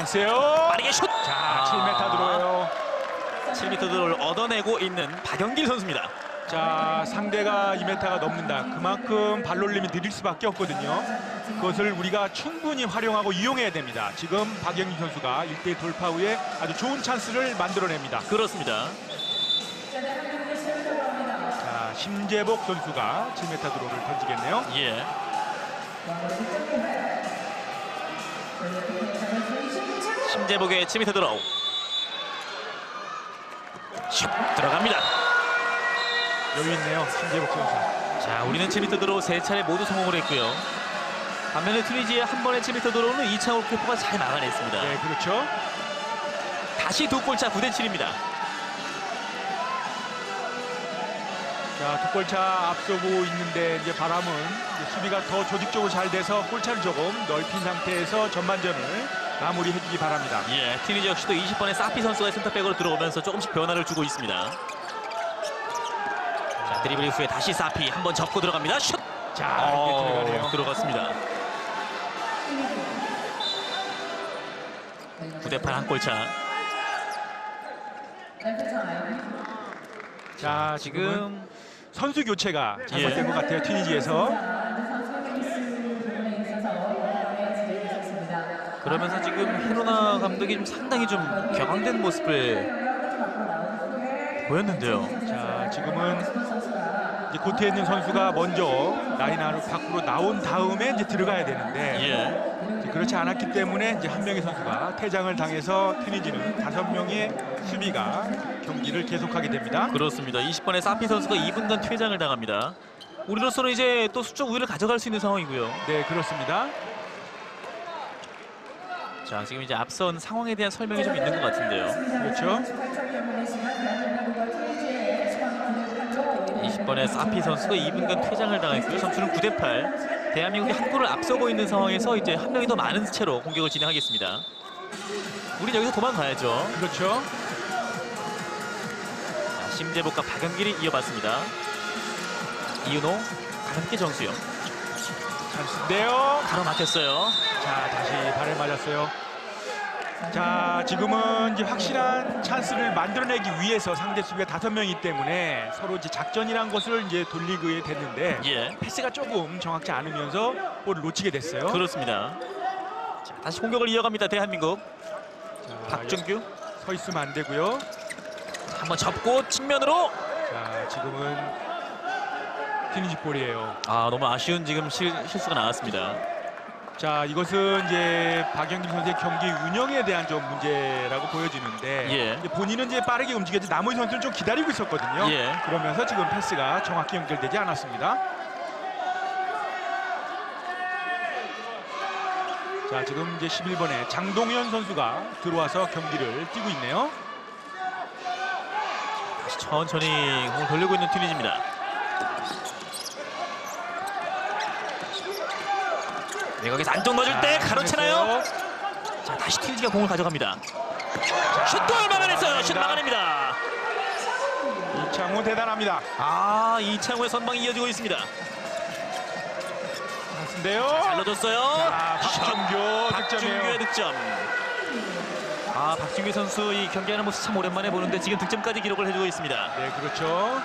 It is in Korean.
찬스요. 빠르게 슛! 자, 아. 7m 들어요. 7m를 얻어내고 있는 박영길 선수입니다. 자, 상대가 2m가 넘는다. 그만큼 발놀림이 느릴 수밖에 없거든요. 그것을 우리가 충분히 활용하고 이용해야 됩니다. 지금 박영희 선수가 1대 돌파 후에 아주 좋은 찬스를 만들어냅니다. 그렇습니다. 자, 심재복 선수가 7m 드로를 던지겠네요. 예. 심재복의 7m 드로우. 슛 들어갑니다. 여유 있네요. 심재복 선수. 자, 우리는 7m 드로우 세 차례 모두 성공을 했고요. 반면에 튀니지의 한 번의 7m 드로우는 이창호 키퍼가 잘 막아냈습니다. 네, 그렇죠. 다시 두 골차 9대 7입니다. 자, 두 골차 앞서고 있는데 이제 바람은 이제 수비가 더 조직적으로 잘 돼서 골차를 조금 넓힌 상태에서 전반전을 마무리해주기 바랍니다. 예, 튀니지 역시도 20번의 사피 선수가 센터백으로 들어오면서 조금씩 변화를 주고 있습니다. 자, 드리블 후에 다시 사피 한번 접고 들어갑니다. 슛! 자, 이렇게 들어가네요. 들어갔습니다. 9대8 한 골차. 자, 지금 선수 교체가 예. 잘못된 것 같아요. 튀니지에서. 그러면서 지금 헤로나 감독이 좀 상당히 좀 격앙된 모습을 보였는데요. 자, 지금은 이제 코트에 있는 선수가 먼저 라인 안으로 밖으로 나온 다음에 이제 들어가야 되는데 예. 그렇지 않았기 때문에 이제 한 명의 선수가 퇴장을 당해서 튀니지는 다섯 명의 수비가 경기를 계속하게 됩니다. 그렇습니다. 20번의 사피 선수가 2분간 퇴장을 당합니다. 우리로서는 이제 또 수적 우위를 가져갈 수 있는 상황이고요. 네, 그렇습니다. 자, 지금 이제 앞선 상황에 대한 설명이 좀 있는 것 같은데요. 그렇죠. 20번의 사피 선수가 2분간 퇴장을 당했고요. 점수는 9대 8. 대한민국이 한 골을 앞서고 있는 상황에서 이제 한 명이 더 많은 채로 공격을 진행하겠습니다. 우린 여기서 도망가야죠. 그렇죠. 자, 심재복과 박영길이 이어봤습니다. 이윤호, 가볍게 정수영. 찬스인데요. 가로막혔어요. 자, 다시 발을 맞았어요. 자, 지금은 이제 확실한 찬스를 만들어내기 위해서 상대 수비가 다섯 명이기 때문에 서로 이제 작전이란 것을 이제 돌리게 됐는데 예, 패스가 조금 정확지 않으면서 볼을 놓치게 됐어요. 그렇습니다. 자, 다시 공격을 이어갑니다. 대한민국. 자, 박준규 서 있으면 안 되고요. 한번 접고 측면으로. 자, 지금은 튀니지 볼이에요. 아, 너무 아쉬운 지금 실, 실수가 나왔습니다. 자, 이것은 이제 박영길 선수의 경기 운영에 대한 좀 문제라고 보여지는데 예. 본인은 이제 빠르게 움직였지 나머지 선수는 좀 기다리고 있었거든요. 예. 그러면서 지금 패스가 정확히 연결되지 않았습니다. 자, 지금 이제 11번에 장동현 선수가 들어와서 경기를 뛰고 있네요. 천천히 공을 돌리고 있는 튀니지입니다. 외곽에서 안쪽 넣어줄 때 자, 가로채나요? 자, 다시 튀니지가 공을 가져갑니다. 슛골 막아냈어요. 슛 막아냅니다. 이창호 대단합니다. 아, 이창호의 선방이 이어지고 있습니다. 찬스인데요. 잘 넣어줬어요. 자, 박준규 박준규의. 득점. 아, 박준규 선수 이 경기하는 모습 참 오랜만에 보는데 지금 득점까지 기록을 해주고 있습니다. 네, 그렇죠.